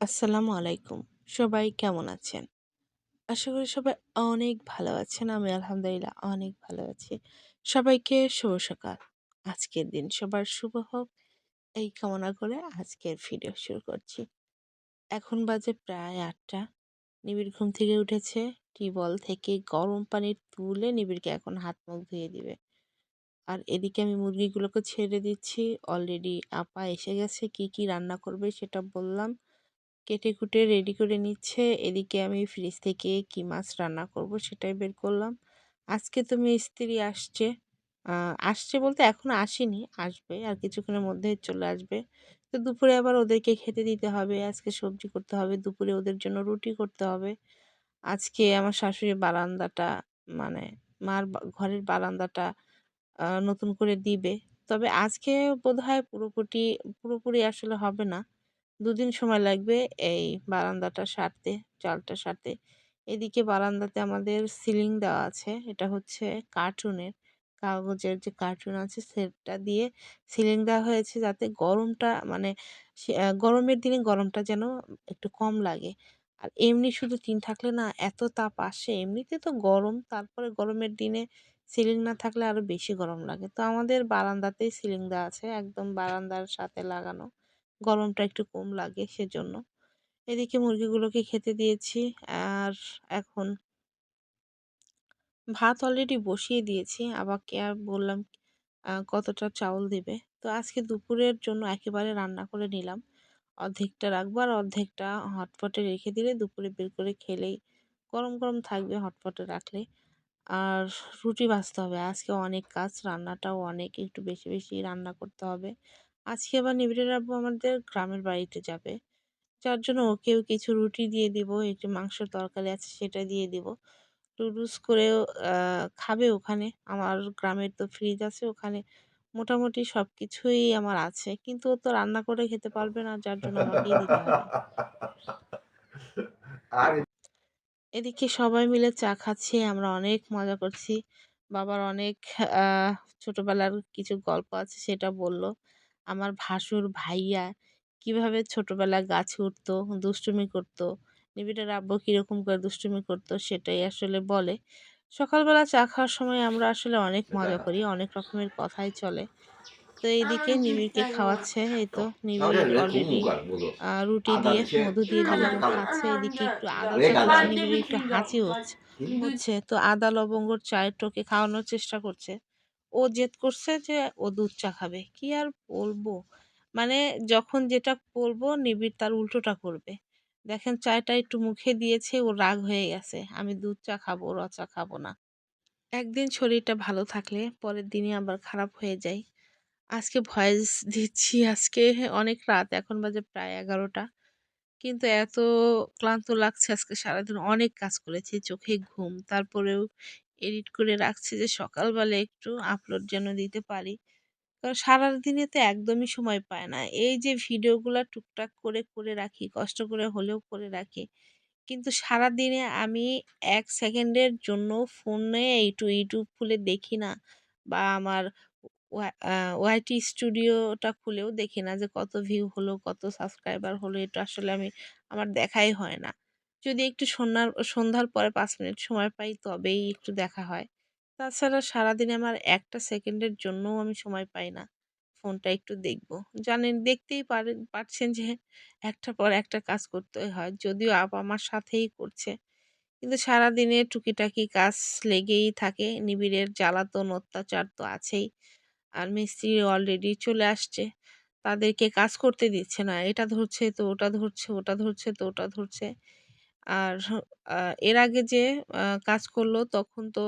আসসালামু আলাইকুম। সবাই কেমন আছেন? আশা করি সবাই অনেক ভালো আছেন। আমি আলহামদুলিল্লাহ অনেক ভালো আছি। সবাইকে শুভ সকাল। আজকের দিন সবার শুভ হোক। এই কামনা করে আজকের ভিডিও শুরু করছি। এখন বাজে প্রায় আটটা। নিবিড় ঘুম থেকে উঠেছে। টিউবওয়েল থেকে গরম পানির তুলে নিবিড়কে এখন হাত মুখ ধুয়ে দিবে। আর এদিকে আমি মুরগিগুলোকে ছেড়ে দিচ্ছি। অলরেডি আপা এসে গেছে। কি কি রান্না করবে সেটা বললাম। কেটে কুটে রেডি করে নিচ্ছে। এদিকে আমি ফ্রিজ থেকে কি মাছ রান্না করব সেটাই বের করলাম। আজকে তো মিস্ত্রি আসছে। আসছে বলতে এখনও আসেনি, আসবে আর কিছুক্ষণের মধ্যে চলে আসবে। তো দুপুরে আবার ওদেরকে খেতে দিতে হবে, আজকে সবজি করতে হবে, দুপুরে ওদের জন্য রুটি করতে হবে। আজকে আমার শাশুড়ি বারান্দাটা মানে মার ঘরের বারান্দাটা নতুন করে দিবে। তবে আজকে বোধহয় পুরোপুরি পুরোপুরি আসলে হবে না। দুদিন সময় লাগবে এই বারান্দাটা সারতে, চালটা সারতে। এদিকে বারান্দাতে আমাদের সিলিং দেওয়া আছে, এটা হচ্ছে কার্টুনের। কাগজের যে কার্টুন আছে সেটা দিয়ে সিলিং দেওয়া হয়েছে যাতে গরমটা মানে গরমের দিনে গরমটা যেন একটু কম লাগে। আর এমনি শুধু টিন থাকলে না, এত তাপ আসে, এমনিতে তো গরম, তারপরে গরমের দিনে সিলিং না থাকলে আরও বেশি গরম লাগে। তো আমাদের বারান্দাতেই সিলিং দেওয়া আছে, একদম বারান্দার সাথে লাগানো। গরমটা একটু কম লাগে সেজন্য। এদিকে মুরগিগুলোকে খেতে দিয়েছি আর এখন ভাত অলরেডি বসিয়ে দিয়েছি। আবারকে আর বললাম কতটা চাউল দেবে? তো আজকে দুপুরের জন্য একেবারে রান্না করে নিলাম। অর্ধেকটা রাখব আর অর্ধেকটা হটপটে রেখে দিলে দুপুরে বের করে খেলেই গরম গরম থাকবে হটপটে রাখলে। আর রুটি ভাজতে হবে। আজকে অনেক কাজ, রান্নাটাও অনেক, একটু বেশি বেশি রান্না করতে হবে। আজকে আবার নিবিড়ের আব্বু আমাদের গ্রামের বাড়িতে যাবে। যার জন্য ওকেও কিছু রুটি দিয়ে দিব একটু মাংসের তরকারি আছে সেটা দিয়ে দিব। টুডুস করেও খাবে ওখানে। আমার গ্রামের তো ফ্রিজ আছে ওখানে মোটামুটি সব কিছুই আমার আছে। কিন্তু ও তো রান্না করে খেতে পারবে না যার জন্য আমাকেই দিতে হবে। এদিকে সবাই মিলে চা খাচ্ছি আমরা অনেক মজা করছি। বাবার অনেক ছোটবেলার কিছু গল্প আছে সেটা বলল। আমার ভাসুর ভাইয়া কীভাবে ছোটবেলায় গাছে উঠতো দুষ্টুমি করতো নিবিড়ের আব্বু কীরকম করে দুষ্টুমি করতো সেটাই আসলে বলে। সকালবেলা চা খাওয়ার সময় আমরা আসলে অনেক মজা করি অনেক রকমের কথাই চলে। তো এইদিকে নিবিড়কে খাওয়াচ্ছে এই তো নিবিড় অলরেডি রুটি দিয়ে মধু দিয়ে দিলাম খাচ্ছে এদিকে একটু আদা নিবিড় একটু হাঁচি হচ্ছে হচ্ছে। তো আদা লবঙ্গর চায়ের টোকে খাওয়ানোর চেষ্টা করছে। ও জেদ করছে যে ও দুধ চা খাবে। কি আর বলব? মানে যখন যেটা বলব নিবিড় তার উল্টোটা করবে। দেখেন চায়টা একটু মুখে দিয়েছে, ও রাগ হয়ে গেছে। আমি দুধ চা খাব র চা খাব না। একদিন শরীরটা ভালো থাকলে পরের দিনই আবার খারাপ হয়ে যায় আজকে ভয়েস দিচ্ছি, আজকে অনেক রাত, এখন বাজে প্রায় এগারোটা। কিন্তু এত ক্লান্ত লাগছে, আজকে সারাদিন অনেক কাজ করেছি, চোখে ঘুম, তারপরেও এডিট করে রাখছি যে সকালবেলা একটু আপলোড যেন দিতে পারি। কারণ সারাদিনে তো একদমই সময় পায় না। এই যে ভিডিওগুলো টুকটাক করে করে রাখি, কষ্ট করে হলেও করে রাখি। কিন্তু সারাদিনে আমি এক সেকেন্ডের জন্য ফোনে একটু ইউটিউব খুলে দেখি না বা আমার ওয়াইটি স্টুডিওটা খুলেও দেখি না যে কত ভিউ হলো, কত সাবস্ক্রাইবার হলো, এটা আসলে আমি, আমার দেখাই হয় না। যদি একটু সন্ধ্যার সন্ধ্যার পরে পাঁচ মিনিট সময় পাই তবেই একটু দেখা হয়। তাছাড়া সারাদিনে আমার একটা সেকেন্ডের জন্যও আমি সময় পাই না। ফোনটা একটু দেখব। জানেন দেখতেই পারেন পারছেন যে একটা পর একটা কাজ করতে হয়। যদিও আপ আমার সাথেই করছে। কিন্তু সারাদিনে টুকিটাকি কাজ লেগেই থাকে। নিবিড়ের জ্বালাতন অত্যাচার তো আছেই। আর মিস্ত্রি অলরেডি চলে আসছে। তাদেরকে কাজ করতে দিচ্ছে না। এটা ধরছে তো, ওটা ধরছে ওটা ধরছে তো, ওটা ধরছে। আর এর আগে যে কাজ করল তখন তো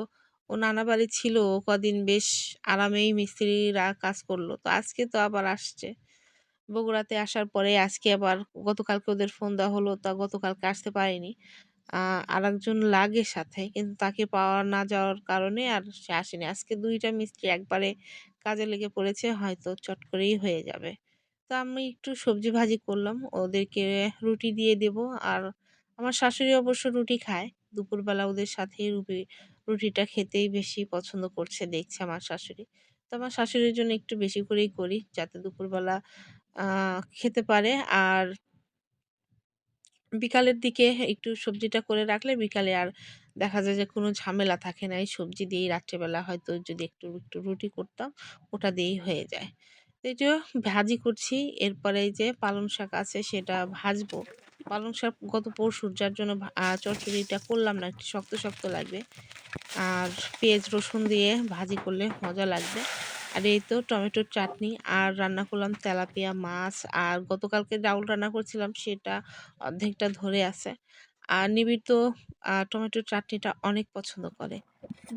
ও নানা বাড়ি ছিল। কদিন বেশ আরামেই মিস্ত্রিরা কাজ করল। তো আজকে তো আবার আসছে। বগুড়াতে আসার পরে আজকে আবার গতকালকে ওদের ফোন দেওয়া হলো। তা গতকালকে আসতে পারেনি। আর একজন লাগে সাথে কিন্তু তাকে পাওয়া না যাওয়ার কারণে আর সে আসেনি। আজকে দুইটা মিস্ত্রি একবারে কাজে লেগে পড়েছে, হয়তো চট করেই হয়ে যাবে। তো আমি একটু সবজি ভাজি করলাম। ওদেরকে রুটি দিয়ে দেব। আর আমার শাশুড়ি অবশ্য রুটি খায়। দুপুরবেলা ওদের সাথেই রুটি রুটিটা খেতেই বেশি পছন্দ করছে দেখছে আমার শাশুড়ি। তো আমার শাশুড়ির জন্য একটু বেশি করেই করি যাতে দুপুরবেলা খেতে পারে। আর বিকালের দিকে একটু সবজিটা করে রাখলে বিকালে আর দেখা যায় যে কোনো ঝামেলা থাকে না। এই সবজি দিয়েই রাত্রেবেলা হয়তো যদি একটু একটু রুটি করতাম ওটা দিয়েই হয়ে যায়। তো এই যে ভাজি করছি। এরপরে এই যে পালং শাক আছে সেটা ভাজবো। পালং শাক গত পরশুর, যার জন্য চচ্চড়িটা করলাম না, একটু শক্ত শক্ত লাগবে। আর পেঁয়াজ, রসুন দিয়ে ভাজি করলে মজা লাগবে। আর এই তো টমেটোর চাটনি, আর রান্না করলাম তেলাপিয়া মাছ, আর গতকালকে ডাউল রান্না করছিলাম, সেটা অর্ধেকটা ধরে আছে। আর নিবিড় তো টমেটোর চাটনিটা অনেক পছন্দ করে,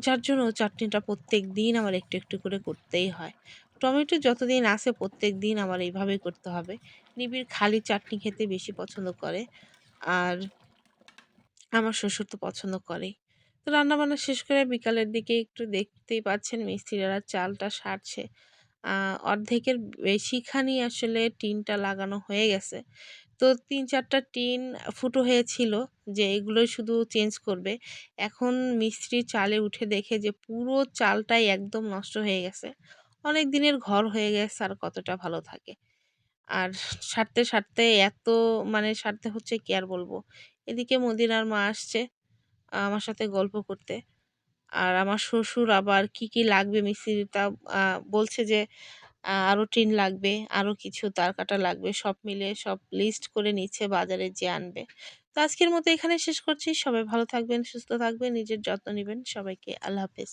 যার জন্য চাটনিটা প্রত্যেক দিন আমার একটু একটু করে করতেই হয়। টমেটো যতদিন আছে প্রত্যেক দিন আমার এইভাবেই করতে হবে। নিবিড় খালি চাটনি খেতে বেশি পছন্দ করে। আর আমার শ্বশুর তো পছন্দ করেই। তো রান্নাবান্না শেষ করে বিকালের দিকে একটু দেখতেই পাচ্ছেন মিস্ত্রিরা চালটা সারছে। অর্ধেকের বেশিখানি আসলে টিনটা লাগানো হয়ে গেছে। তো তিন চারটা টিন ফুটো হয়েছিল যে এগুলো শুধু চেঞ্জ করবে। এখন মিস্ত্রি চালে উঠে দেখে যে পুরো চালটাই একদম নষ্ট হয়ে গেছে। অনেক দিনের ঘর হয়ে গেছে আর কতটা ভালো থাকে। আর সারতে সারতে এত মানে সারতে হচ্ছে কি আর বলব? এদিকে মদিনার মা আসছে আমার সাথে গল্প করতে। আর আমার শ্বশুর আবার কি কি লাগবে মিস্ত্রিটা বলছে যে আহ, আরও টিন লাগবে আরও কিছু তার কাটা লাগবে সব মিলে সব লিস্ট করে নিচ্ছে বাজারে যে আনবে। তো আজকের মতো এখানে শেষ করছি। সবাই ভালো থাকবেন সুস্থ থাকবেন নিজের যত্ন নেবেন। সবাইকে আল্লাহ হাফেজ।